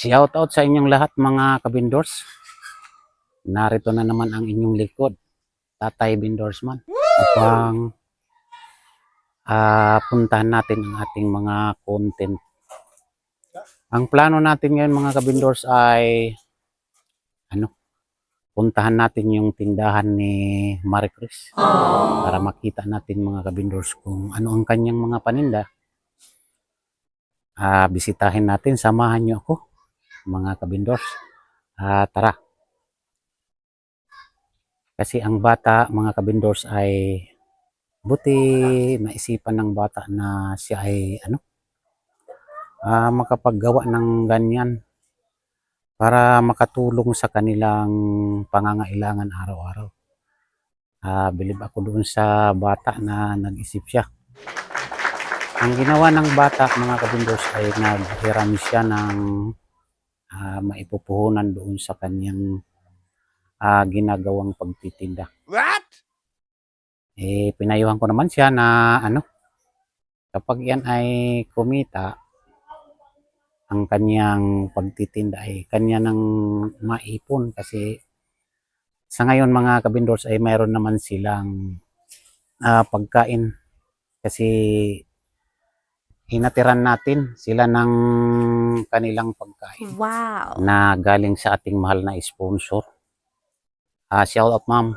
Shout out sa inyong lahat mga kabindors. Narito na naman ang inyong likod, Tatay Bindorsman, upang ah, puntahan natin ang ating mga content. Ang plano natin ngayon mga kabindors ay ano, puntahan natin yung tindahan ni Marie Chris para makita natin mga kabindors kung ano ang kanyang mga paninda. Ah, bisitahin natin, samahan niyo ako mga kabindors. Ah, tara. Kasi ang bata, mga kabindors ay buti naisipan ng bata na siya ay ano ah, makapaggawa ng ganyan para makatulong sa kanilang pangangailangan araw-araw. Ah, bilib ako doon sa bata na nag-isip siya. Ang ginawa ng bata, mga kabindors, ay naghiram siya ng ah, maipupuhunan doon sa kanyang ah, ginagawang pagtitinda. What? Eh, pinayuhan ko naman siya na ano, kapag yan ay kumita, ang kanyang pagtitinda ay kanya nang maipon kasi sa ngayon mga kabindors ay mayroon naman silang ah, pagkain kasi inatiran natin sila ng kanilang pagkain Wow. na galing sa ating mahal na sponsor. Ah, shout out ma'am,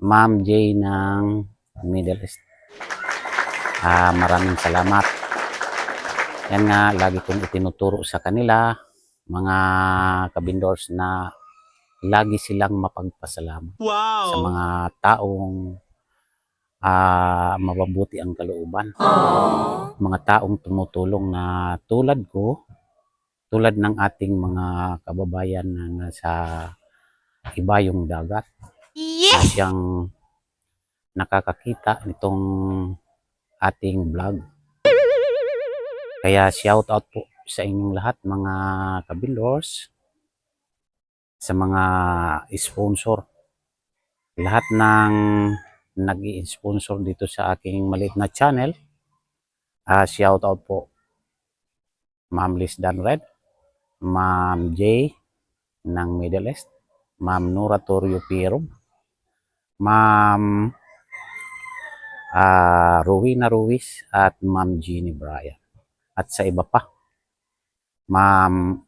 Ma'am J ng Middle East. Ah, maraming salamat. Yan nga, lagi kong itinuturo sa kanila, mga kabindors na lagi silang mapagpasalamat Wow. sa mga taong ah, mababuti ang kalooban. Mga taong tumutulong na tulad ko, tulad ng ating mga kababayan na nasa ibayong dagat na Yes! siyang nakakakita nitong ating vlog. Kaya shout out po sa inyong lahat mga kabindors, sa mga sponsor. Lahat ng nag sponsor dito sa aking maliit na channel. Ah, shout out po Ma'am Liz Danred, Ma'am J ng Middle East, Ma'am Nora Torrio Piero, Ma'am ah Rowena Ruiz at Ma'am Jeannie Bryan. At sa iba pa, Ma'am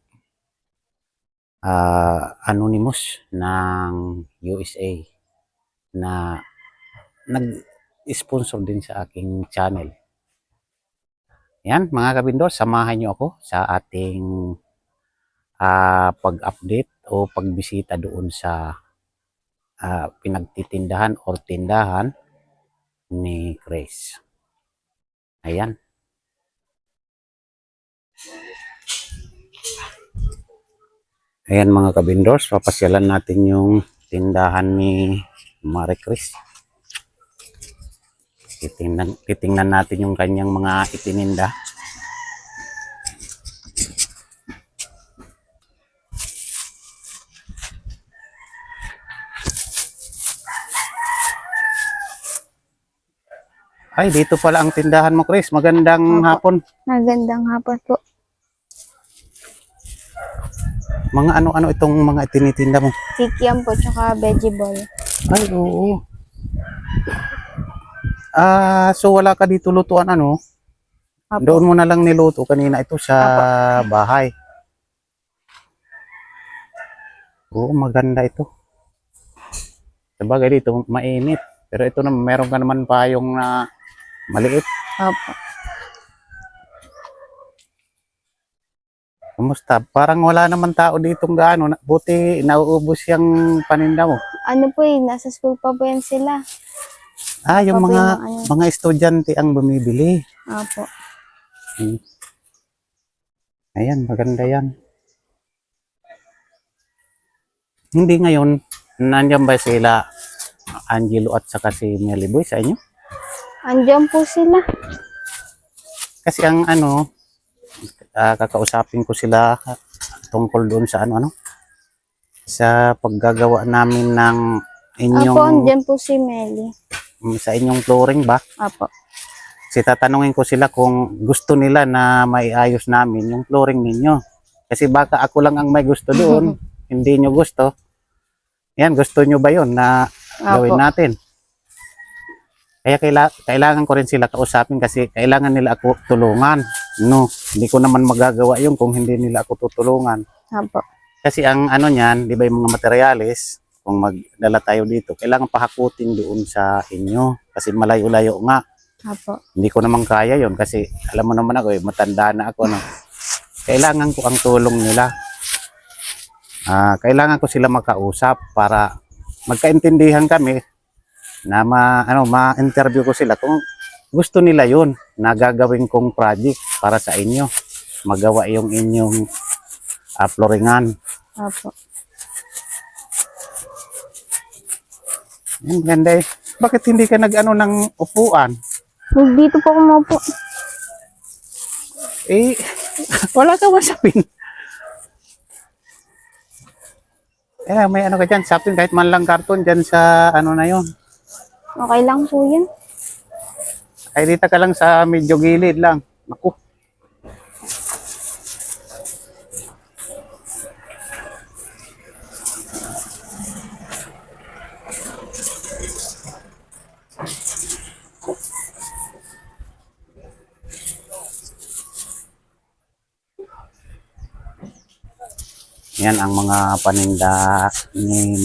ah, Anonymous ng USA na nag-sponsor din sa aking channel. Yan, mga kabindor, samahan niyo ako sa ating ah, pag-update o pagbisita doon sa ah, pinagtitindahan o tindahan ni Grace. Ayan. Ayan mga kabindors, papasyalan natin yung tindahan ni Marie Chris. Titingnan, titingnan natin yung kanyang mga itininda. Ay, dito pala ang tindahan mo, Chris. Magandang Opo. hapon. Magandang hapon po. Mga ano-ano itong mga itinitinda mo? Kikiam po, tsaka veggie ball. Ay, oo. Ah, so wala ka dito lutuan ano? Apo. Doon mo na lang niluto kanina ito sa bahay. Oo, maganda ito. Sabagay dito, mainit. Pero ito na, meron ka naman payong na maliit. Opo. Kumusta? Parang wala naman tao dito gaano. Buti nauubos yung paninda mo. Ano po eh, nasa school pa po yan sila. Ah, yung Opo, mga yung mga estudyante ang bumibili. Opo. Hmm. Ayan, maganda yan. Hindi ngayon, nandiyan ba sila Angelo at saka si Melly Boy sa inyo? Andiyan po sila. Kasi ang ano, ah, kakausapin ko sila tungkol doon sa ano ano sa paggagawa namin ng inyong andiyan po si Melly. Sa inyong flooring ba? Opo. Kasi tatanungin ko sila kung gusto nila na maiayos namin yung flooring ninyo. Kasi baka ako lang ang may gusto doon, hindi nyo gusto. Yan, gusto nyo ba yun na gawin Opo. natin? Kaya kaila, kailangan ko rin sila kausapin kasi kailangan nila ako tulungan. No, hindi ko naman magagawa yun kung hindi nila ako tutulungan. Opo. Kasi ang ano niyan, di ba yung mga materialis, kung magdala tayo dito, kailangan pahakutin doon sa inyo. Kasi malayo-layo nga. Opo. Hindi ko naman kaya yon kasi alam mo naman ako, eh, matanda na ako. No? Kailangan ko ang tulong nila. Ah, kailangan ko sila makausap para magkaintindihan kami na ma, ano, ma-interview ko sila kung gusto nila yun na gagawin kong project para sa inyo. Magawa yung inyong uh, floringan. Opo. Ang ganda eh. Bakit hindi ka nag-ano ng upuan? Dito po kumupo. Eh, wala ka masapin. Eh, may ano ka dyan, sapin kahit man lang karton dyan sa ano na yon. Okay lang po yan. Ay, dito ka lang sa medyo gilid lang. Naku. Yan ang mga paninda ni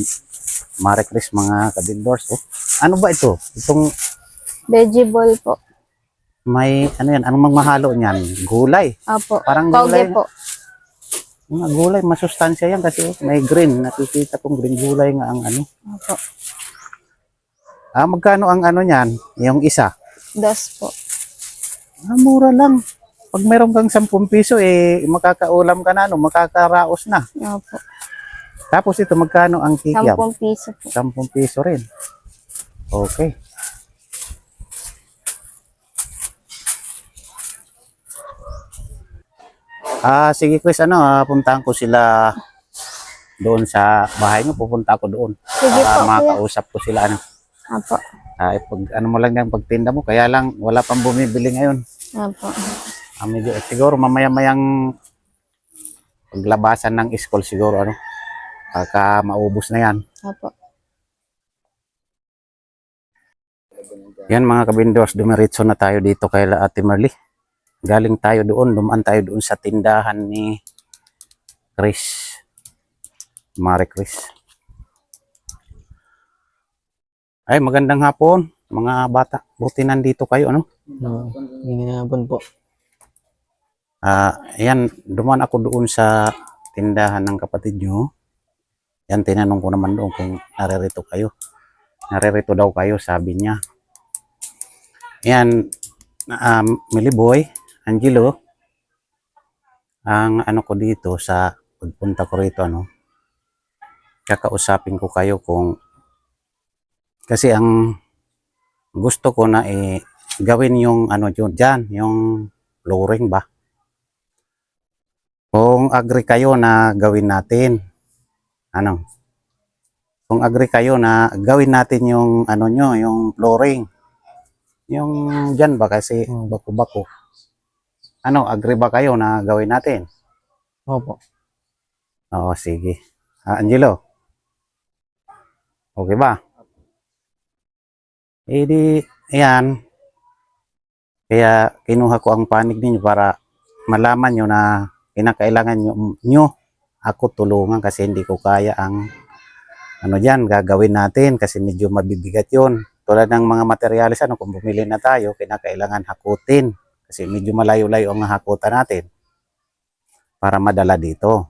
Marie Chris mga kabindors. Oh. Ano ba ito? Itong Vegetable po. may ano yan, anong magmahalo niyan? Gulay. Opo. Parang Toge gulay. po. Mga gulay, masustansya yan kasi oh, may green. Nakikita kong green gulay nga ang ano. Opo. Ah, magkano ang ano niyan? Yung isa? Dos po. Ah, mura lang. Pag meron kang 10 piso, eh, makakaulam ka na, no? makakaraos na. Opo. Tapos ito, magkano ang kikiam? Sampung piso po. 10 piso rin. Okay. Ah, sige Chris, ano, ah, puntahan ko sila doon sa bahay mo, pupunta ako doon. Sige para po, makausap ko sila ano. Opo. Ah, eh, pag ano mo lang yung pagtinda mo, kaya lang wala pang bumibili ngayon. Opo. Eh, siguro mamaya-mayang paglabasan ng school siguro ano. Pagka maubos na yan. Opo. Yan mga kabindors, dumiretso na tayo dito kay La Ate Marley. Galing tayo doon, dumaan tayo doon sa tindahan ni Chris. Mare Chris. Ay, magandang hapon, mga bata. Buti nandito kayo, ano? No, hinihapon po. Ah, yan, dumaan ako doon sa tindahan ng kapatid nyo. Yan, tinanong ko naman doon kung naririto kayo. Naririto daw kayo, sabi niya. Yan, um, Miliboy, Angelo, ang ano ko dito sa pagpunta ko rito, ano, kakausapin ko kayo kung kasi ang gusto ko na eh, gawin yung ano yun dyan, yung flooring ba? Kung agree kayo na gawin natin, ano? Kung agree kayo na gawin natin yung ano nyo, yung flooring. Yung dyan ba kasi Hmm. bako-bako. Ano, agree ba kayo na gawin natin? Opo. Oo, sige. Ah, Angelo. Okay ba? Eh di, ayan. Kaya kinuha ko ang panig ninyo para malaman nyo na kinakailangan nyo, nyo ako tulungan kasi hindi ko kaya ang ano dyan, gagawin natin kasi medyo mabibigat yon Tulad ng mga materialis, ano, kung bumili na tayo, kinakailangan hakutin kasi medyo malayo-layo ang hakutan natin para madala dito.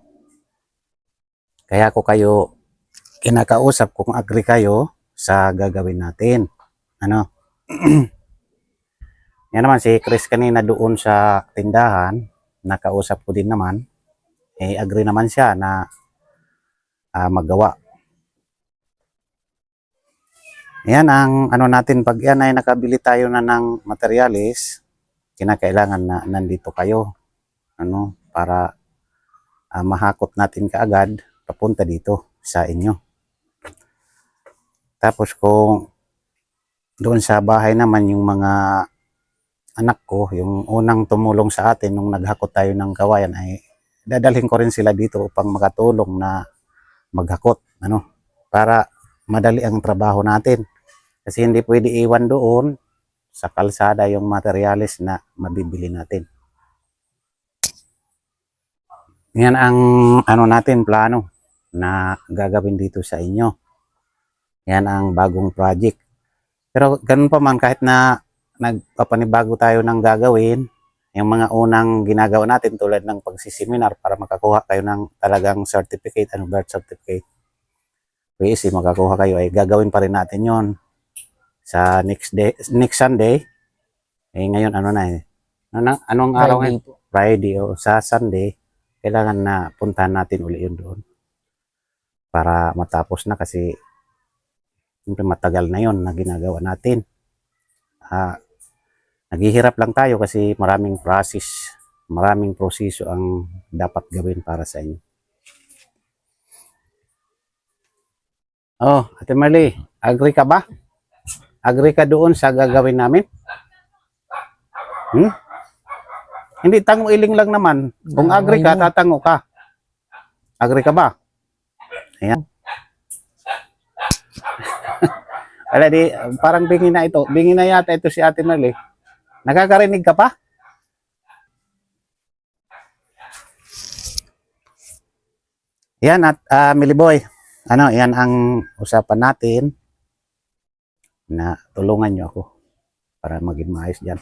Kaya ko kayo kinakausap kung agree kayo sa gagawin natin. Ano? Yan naman si Chris kanina doon sa tindahan, nakausap ko din naman. Eh agree naman siya na ah, magawa. Yan ang ano natin pag yan ay nakabili tayo na ng materialis, kinakailangan na nandito kayo. Ano para ah, mahakot natin kaagad papunta dito sa inyo. Tapos kung doon sa bahay naman yung mga anak ko, yung unang tumulong sa atin nung naghakot tayo ng kawayan ay dadalhin ko rin sila dito upang makatulong na maghakot, ano, para madali ang trabaho natin. Kasi hindi pwede iwan doon sa kalsada yung materialis na mabibili natin. Yan ang ano natin plano na gagawin dito sa inyo. Yan ang bagong project. Pero ganun pa man kahit na nagpapanibago tayo ng gagawin, yung mga unang ginagawa natin tulad ng pagsiseminar para makakuha kayo ng talagang certificate, ano birth certificate. PSC, makakuha kayo ay gagawin pa rin natin yon sa next day, next Sunday. Eh ngayon ano na eh. Ano, anong araw ngayon? Friday o sa Sunday, kailangan na puntahan natin uli yun doon. Para matapos na kasi siyempre matagal na yon na ginagawa natin. Ah, naghihirap lang tayo kasi maraming process, maraming proseso ang dapat gawin para sa inyo. Oh, Ate Marley, agree ka ba? Agree ka doon sa gagawin namin? Hmm? Hindi, tango iling lang naman. Kung Ah, agree ka, tatango ka. Agree ka ba? Ayan. Wala di, parang bingi na ito. Bingi na yata ito si Ate Marley. Nakakarinig ka pa? Yan at ah, Miliboy. Ano, yan ang usapan natin na tulungan nyo ako para maging maayos dyan.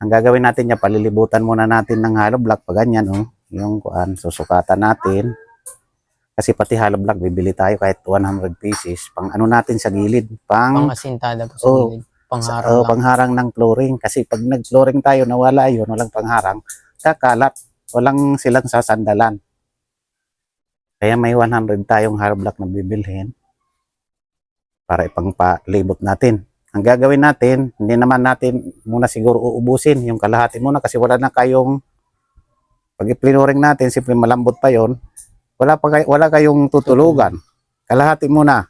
Ang gagawin natin niya, palilibutan muna natin ng hollow block pa ganyan, oh. Yung kuan, susukatan natin. Kasi pati hollow block, bibili tayo kahit 100 pieces. Pang ano natin sa gilid, pang, Pangasintada po sa Oh. gilid. Sa, Pangharap oh, lang. pangharang ng flooring. Kasi pag nag-flooring tayo, nawala yun, walang pangharang, kakalat. Walang silang sasandalan. Kaya may 100 tayong hollow block na bibilhin para ipangpalibot natin. Ang gagawin natin, hindi naman natin muna siguro uubusin yung kalahati muna kasi wala na kayong pag i-flooring natin, simple malambot pa yon wala pa kay, wala kayong tutulugan. Kalahati muna.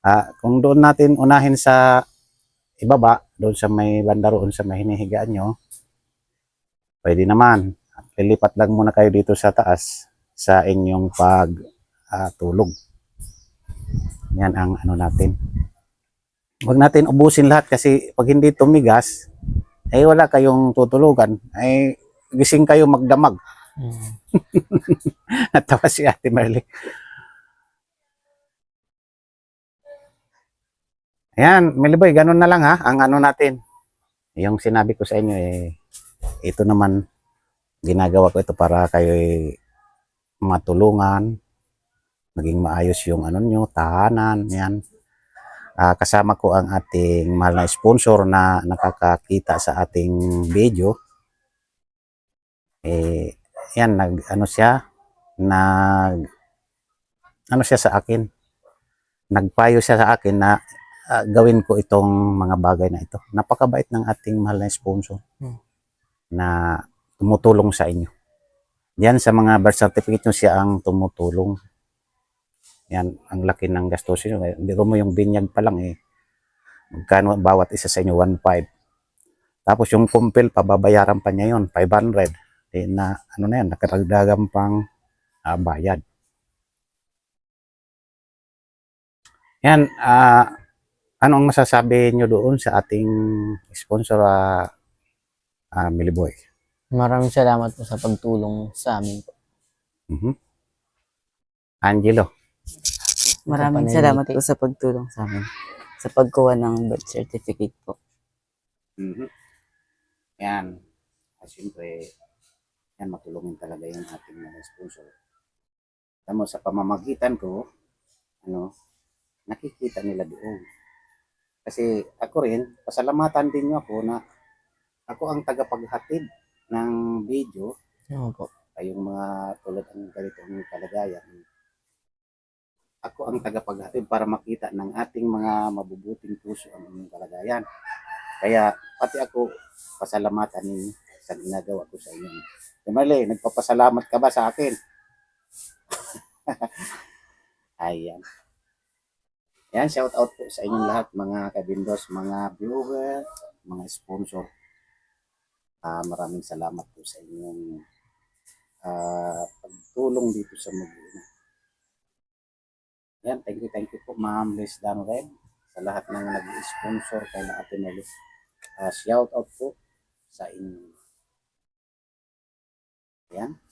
Ah, kung doon natin unahin sa ibaba, doon sa may banda roon sa may hinihigaan nyo, pwede naman. Lilipat lang muna kayo dito sa taas sa inyong pag ah, tulog. Yan ang ano natin. Huwag natin ubusin lahat kasi pag hindi tumigas, eh wala kayong tutulugan. Ay gising kayo magdamag. Mm. Natawa si Ate Marley. Ayan, Miliboy, ganun na lang ha, ang ano natin. Yung sinabi ko sa inyo eh, ito naman, ginagawa ko ito para kayo matulungan, maging maayos yung ano nyo, tahanan, yan. Ah, kasama ko ang ating mahal na sponsor na nakakakita sa ating video. Eh, yan, nag, ano siya, nag, ano siya sa akin, nagpayo siya sa akin na ah, gawin ko itong mga bagay na ito. Napakabait ng ating mahal na sponsor Hmm. na tumutulong sa inyo. Yan sa mga birth certificate nyo siya ang tumutulong. Yan, ang laki ng gastos nyo. Hindi mo yung binyag pa lang eh. Magkano bawat isa sa inyo? 1.5. Tapos yung kumpil, pababayaran pa niya yun, 500. Eh, na, ano na yan, nakaragdagan pang ah, bayad. Yan, ah, ano ang masasabi nyo doon sa ating sponsor, ah, ah, Miliboy? Maraming salamat po sa pagtulong sa amin po. Mhm. Angelo. Maraming Pananaliti. salamat po sa pagtulong sa amin. Sa pagkuha ng birth certificate po. Mhm. Yan. At siyempre, yan matulungin talaga yung ating mga sponsor. Alam mo, sa pamamagitan ko, ano, nakikita nila doon. Kasi ako rin, pasalamatan din niyo ako na ako ang tagapaghatid ng video Oo po. kayong mga tulad ng ganitong kalagayan. Ako ang tagapaghatid para makita ng ating mga mabubuting puso ang inyong kalagayan. Kaya pati ako pasalamatan ninyo sa ginagawa ko sa inyo. Dumali, nagpapasalamat ka ba sa akin? Ayan. Ayan, shout out po sa inyong lahat, mga kabindos, mga viewer, mga sponsor. Uh, maraming salamat po sa inyong uh, pagtulong dito sa Maguna. Ayan, thank you, thank you po, Ma'am Liz Danren, sa lahat ng nag-sponsor kay na Ate Nelly. Uh, shout out po sa inyo. Ayan.